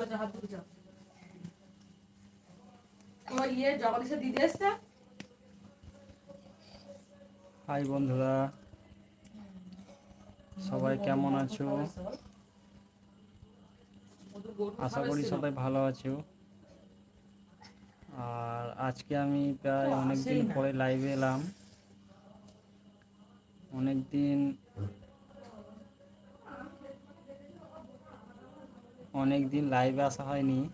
চলো যা হাত যাও তোমার ইয়ে জগদীশের দিদি এসছে? হাই বন্ধুরা সবাই কেমন আছো? আশা করি সবাই ভালো আছো। আর আজকে আমি প্রায় অনেক দিন পরে লাইভে এলাম। অনেক অনেক দিন লাইভে আসা হয়নি।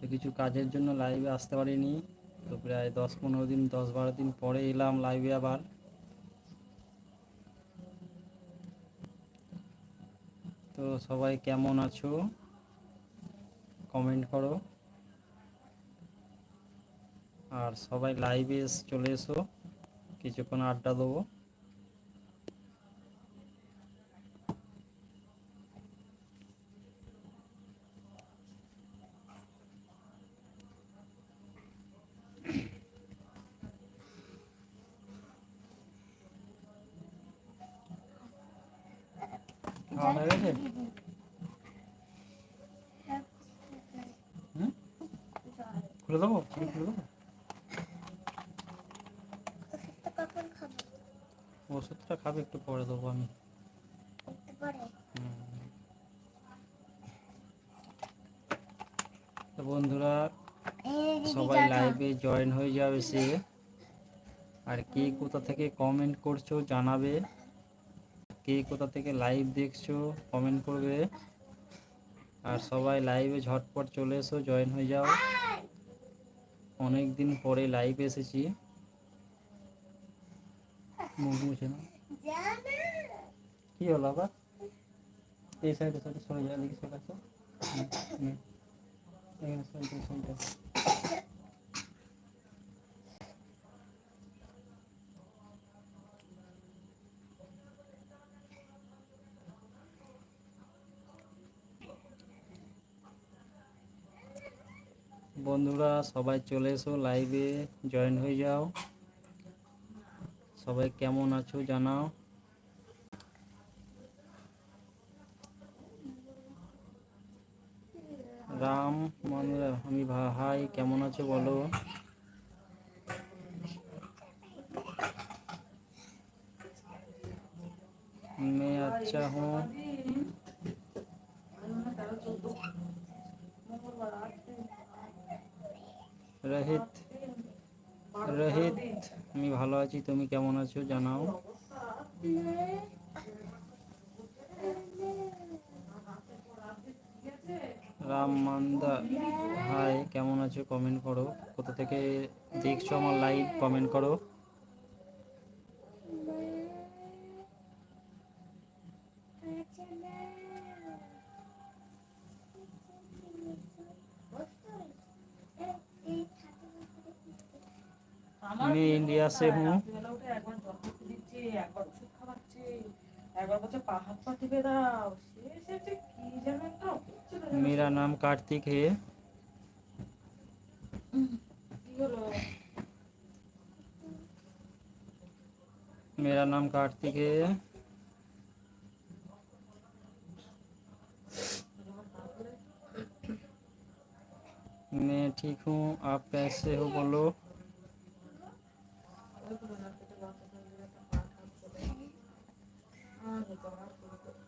তো কিছু কাজের জন্য লাইভে আসতে পারিনি। তো প্রায় দশ পনেরো দিন, দশ বারো দিন পরে এলাম লাইভে আবার। তো সবাই কেমন আছো? কমেন্ট করো। আর সবাই লাইভে চলে এসো। কিছুক্ষণ আড্ডা দেবো। খুলে দেবো? খুলে দেবো? ওষুধটা খাবে, একটু পরে দেবো আমি। বন্ধুরা, সবাই। লাইভে জয়েন হয়ে যাবে সে। আর কে কোথা থেকে কমেন্ট করছ জানাবে। কে কোথা থেকে লাইভ দেখছ কমেন্ট করবে। আর সবাই লাইভে ঝটপট চলে এসো জয়েন হয়ে যাও। অনেক দিন পরে লাইভ এসেছি। না কি হলো আবার? এই সাইডে সাইডে সরে যাও, দেখি হুম, হুম। এখানে সরে যাও, সরে যাও। বন্ধুরা সবাই চলে এসো লাইভে জয়েন হয়ে যাও সবাই কেমন আছো জানাও রাম মানে আমি ভা- হাই কেমন আছো বলো मैं अच्छा हूँ রহিত রহিত, আমি ভালো আছি, তুমি কেমন আছো জানাও। রাম মান্দা হাই কেমন আছো? কমেন্ট করো। কোথা থেকে দেখছ আমার লাইভ কমেন্ট করো আমি ইন্ডিয়া से हूँ রাত্রিবেলা উঠে একবার জল খেতে দিচ্ছি একবার ওষুধ খাওয়াচ্ছি একবার বলছে পা হাত পা টিপে দাও সে এসেছে কি যেন একটা হচ্ছে না যেন। मेरा नाम कार्तिक है কি হলো मेरा नाम कार्तिक है मैं ठीक हूँ आप कैसे हो बोलो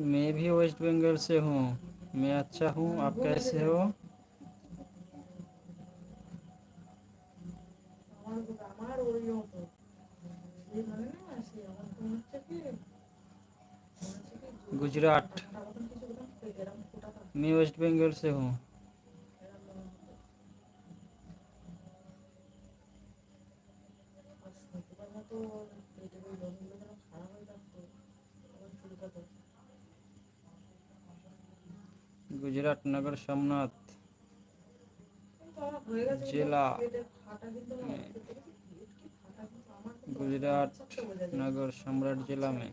मैं भी वेस्ट बंगाल से हूँ। मैं अच्छा हूँ। आप कैसे हो? गुजरात। मैं वेस्ट बंगाल से हूँ। तो কিন্তু আমার কিন্তু गुजरात সবটা বোঝা যায়। नगर सम्राट जिला में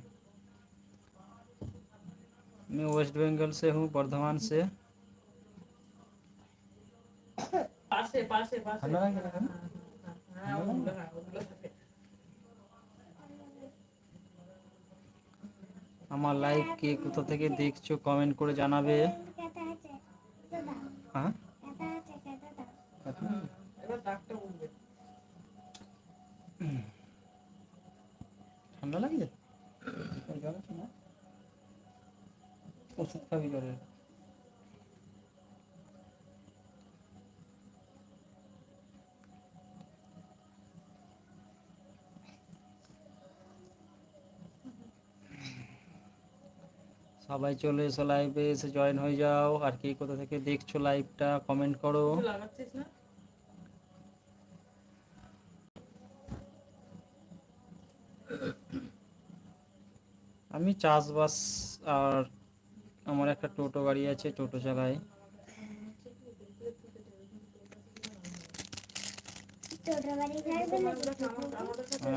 मैं वेस्ट बंगाल से हूँ बर्धमान से পাশে পাশে পাশে ঠান্ডা লাগে না এখানে? হ্যাঁ ওগুলো হ্যাঁ ওগুলো থাকে আমার লাইভ কে কোথা থেকে দেখছো কমেন্ট করে জানাবে খাবি সবাই চলে এসো লাইভে এসে জয়েন হয়ে যাও। আর কে কোথা থেকে দেখছ লাইভটা কমেন্ট করো। আমি চাষবাস আর আমার একটা টোটো গাড়ি আছে, টোটো চালাই।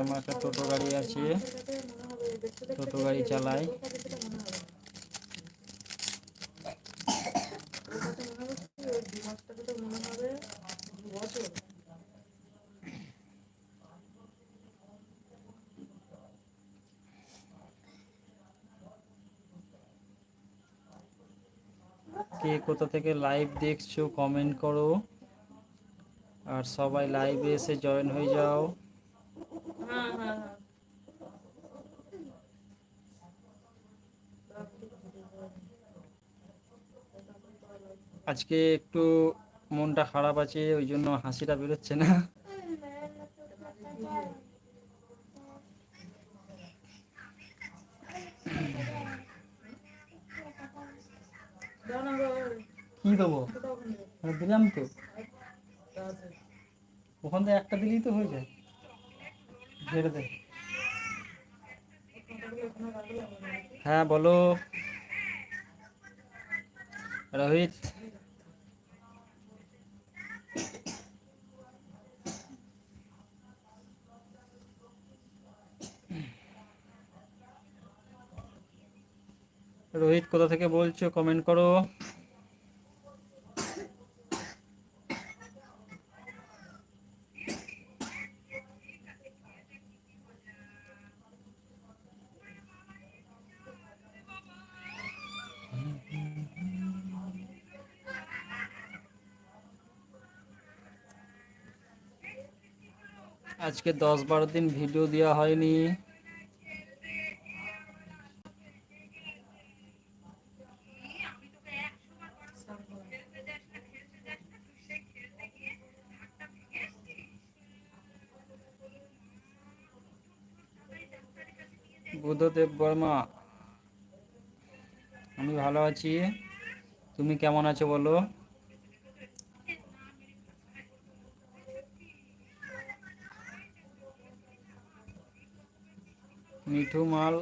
আমার একটা টোটো গাড়ি আছে, টোটো গাড়ি চালাই। কে কোথা থেকে লাইভ দেখছ কমেন্ট করো। আর সবাই লাইভে এসে জয়েন হয়ে যাও। আজকে একটু মনটা খারাপ আছে, ওই জন্য হাসিটা বেরোচ্ছে না। দিলাম তো। ওখান থেকে একটা দিলেই তো হয়ে যায়। ঝেড়ে দে। হ্যাঁ বলো। রোহিত। রোহিত কোথা থেকে বলছো? কমেন্ট করো। আজকে দশ বারো দিন ভিডিও দেওয়া হয়নি। বুদ্ধদেব বর্মা, আমি ভালো আছি। তুমি কেমন আছো বলো? মিঠু মাল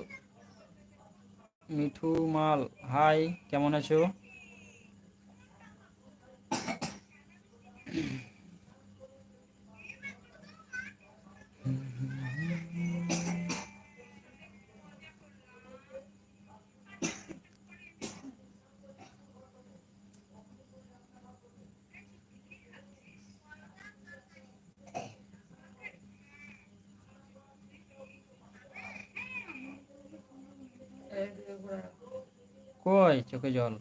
মিঠু মাল হাই কেমন আছো? কই চোখে জল?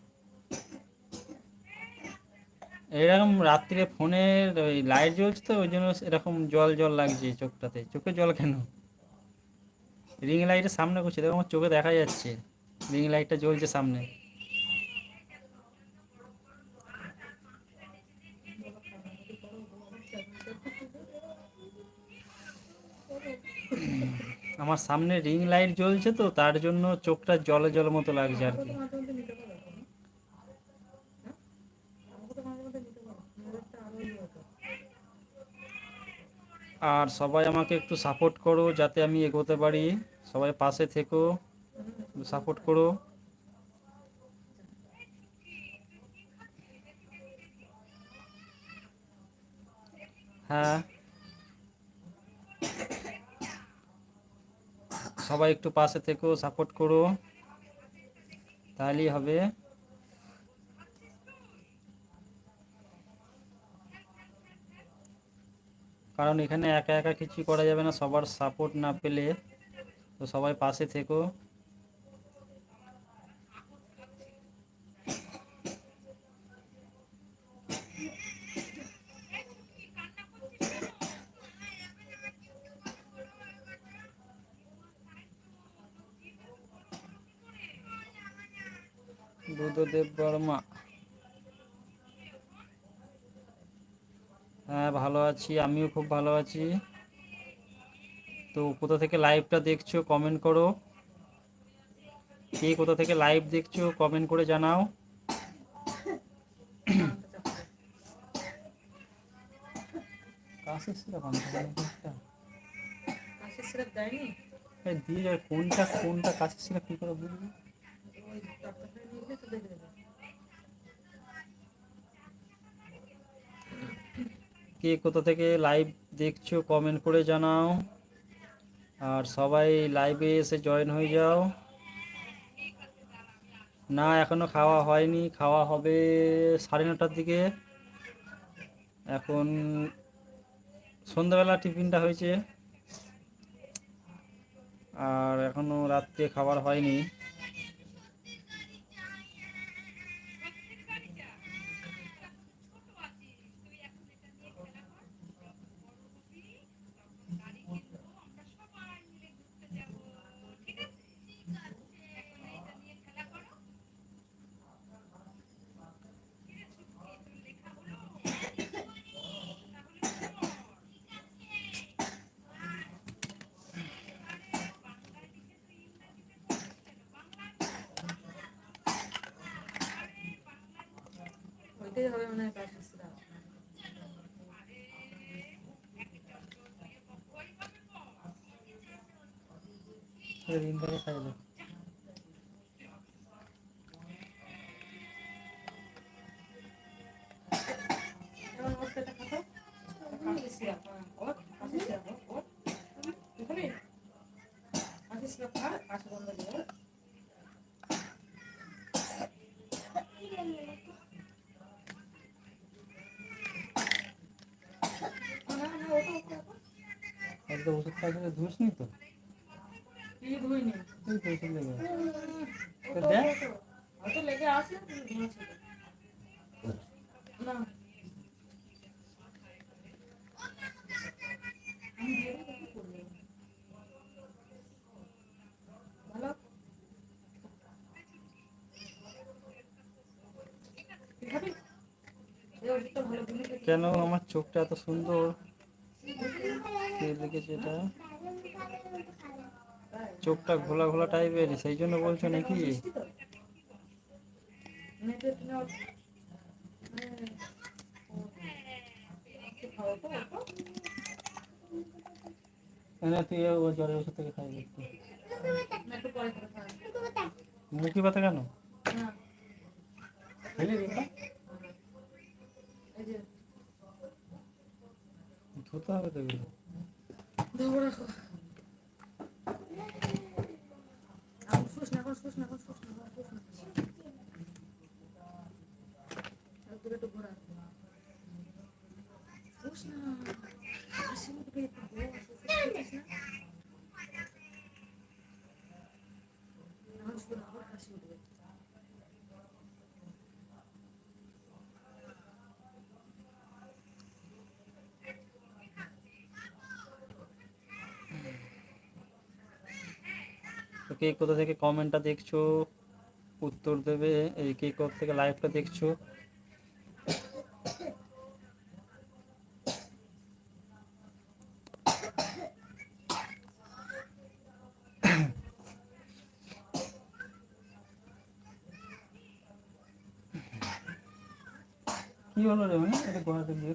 এরকম রাত্রে ফোনের ওই লাইট জ্বলছে তো, ওই জন্য এরকম জল জল লাগছে চোখটাতে। চোখে জল কেন? রিং লাইটের সামনে করছে দেখো আমার চোখে দেখা যাচ্ছে। রিং লাইটটা জ্বলছে সামনে। আমার সামনে রিং লাইট জ্বলছে তো, তার জন্য চোখটা জলে জল মতো লাগছে আর কি। আর সবাই আমাকে একটু সাপোর্ট করো যাতে আমি এগোতে পারি। সবাই পাশে থেকো সাপোর্ট করো। হ্যাঁ। সবাই একটু পাশে থেকেও সাপোর্ট করো। তাহলেই হবে। কারণ এখানে একা একা কিছু করা যাবে না, সবার সাপোর্ট না পেলে। তো সবাই পাশে থেকো। আছি আমিও খুব ভালো আছি। তো কোথা থেকে লাইভটা দেখছ কমেন্ট করো। কে কোথা থেকে লাইভ দেখছ কমেন্ট করে জানাও। দিয়ে যাবে কোনটা কোনটা কাছে সিরাপ কি করে বুঝবি কে কোথা থেকে লাইভ দেখছ কমেন্ট করে জানাও। আর সবাই লাইভে এসে জয়েন হয়ে যাও। না, এখনও খাওয়া হয়নি। খাওয়া হবে সাড়ে নটার দিকে। এখন সন্ধ্যাবেলা টিফিনটা হয়েছে। আর এখনও রাত্রে খাবার হয়নি। ওইটাই হবে মনে হয় কাশির একদম ওষুধ খাইতে ধুস নি তো কি ধুইনি এই তো ওষুধ লেগে আছে। ওটা, দেখ। ওটা, হয়তো লেগে আছে কিন্তু ধুয়েছে না আমি দিয়ে দিই, তারপর করবে। ভালো তুই খাবি? এই ওষুধটা ভালো দিলে তো- কেন আমার চোখটা এত সুন্দর চোখটা ঘোলা ঘোলা টাইপের সেই জন্য বলছো নাকি? তুই থেকে। মুখি ব্যথা কেন? ধুতে হবে তো এগুলো ধরো রাখো। এখন শুস না, এখন শুস না, এখন শুস না, এখন শুস না। আর দূরে একটু ঘোরা। শুস না। হাসি মুখে একটু বস, শুস না, শুস না। এখন শুরু, আবার হাসি উঠবে। কে কোথা থেকে কমেন্টটা দেখছ, উত্তর দেবে, এই কে কোথা থেকে লাইভটা দেখছ। কি হলো রে মানে এটা গোড়াতে বিয়ে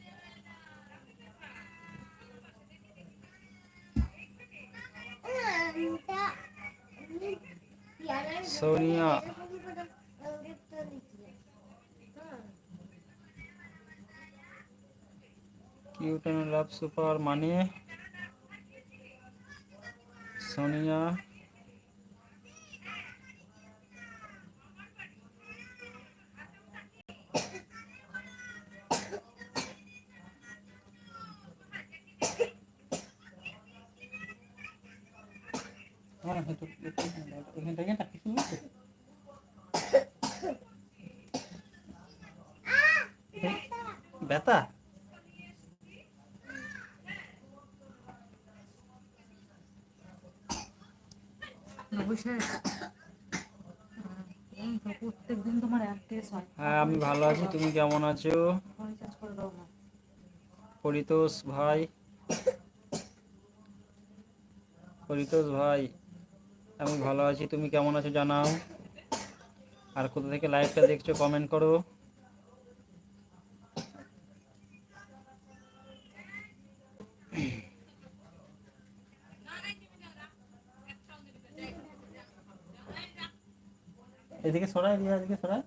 Sonia cute and love super মানে সোনিয়া হ্যাঁ হয়তো এখানটা এখানটা কিছু হচ্ছে হয়, আমি ভালো আছি। তুমি কেমন আছো? পরিতোষ ভাই। পরিতোষ ভাই, আমি ভালো আছি। তুমি কেমন আছো জানাও। আর কোথা থেকে লাইভটা দেখছ কমেন্ট করো। রিয়া এদিকে সরাই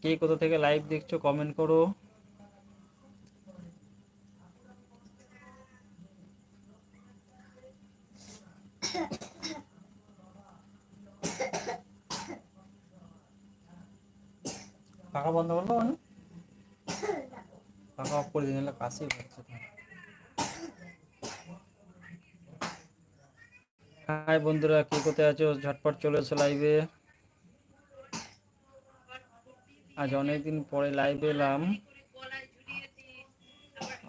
কে কোথা থেকে লাইভ দেখছ কমেন্ট করো। পাখা বন্ধ করব পাখা অফ করে দিলে কাশি হচ্ছে। হাই বন্ধুরা, কে কোথায় আছো? ঝটপট চলে এসো লাইভে আজ অনেকদিন পরে লাইভে এলাম।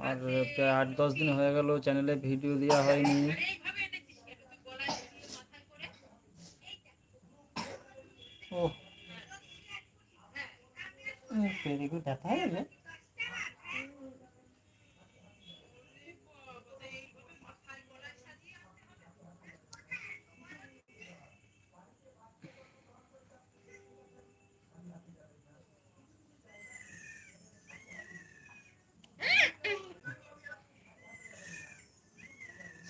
আর প্রায় আট দশ দিন হয়ে গেল চ্যানেলে ভিডিও দেওয়া হয়নি। ও পেরিগুলো ব্যথা হয়ে।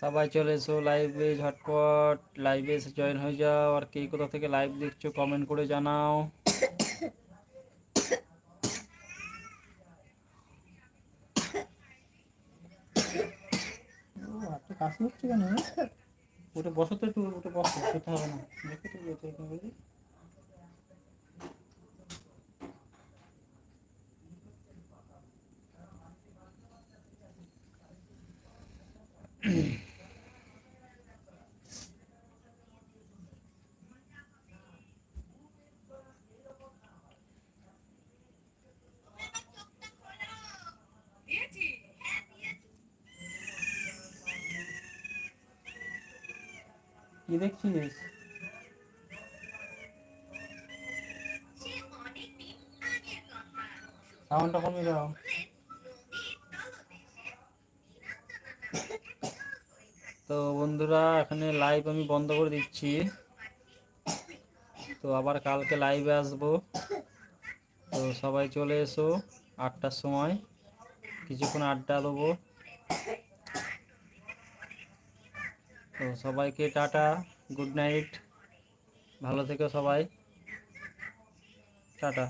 সবাই চলে এসো লাইভে ঝটপট লাইভে এসে জয়েন হয়ে যাও। আর কে কোথা থেকে লাইভ দেখছ কমেন্ট করে জানাও। কাশি হচ্ছে কেন? ওটা বসো তো একটু, ওটা বসো খেতে হবে না। দেখো। দেখছিস? সাউন্ডটা কমিয়ে দাও। তো বন্ধুরা, এখানে লাইভ আমি বন্ধ করে দিচ্ছি। তো আবার কালকে লাইভে আসব। তো সবাই চলে এসো আটটার সময়। কিছুক্ষণ আড্ডা দেবো। তো সবাইকে টাটা। গুড নাইট ভালো থেকো সবাই। টাটা।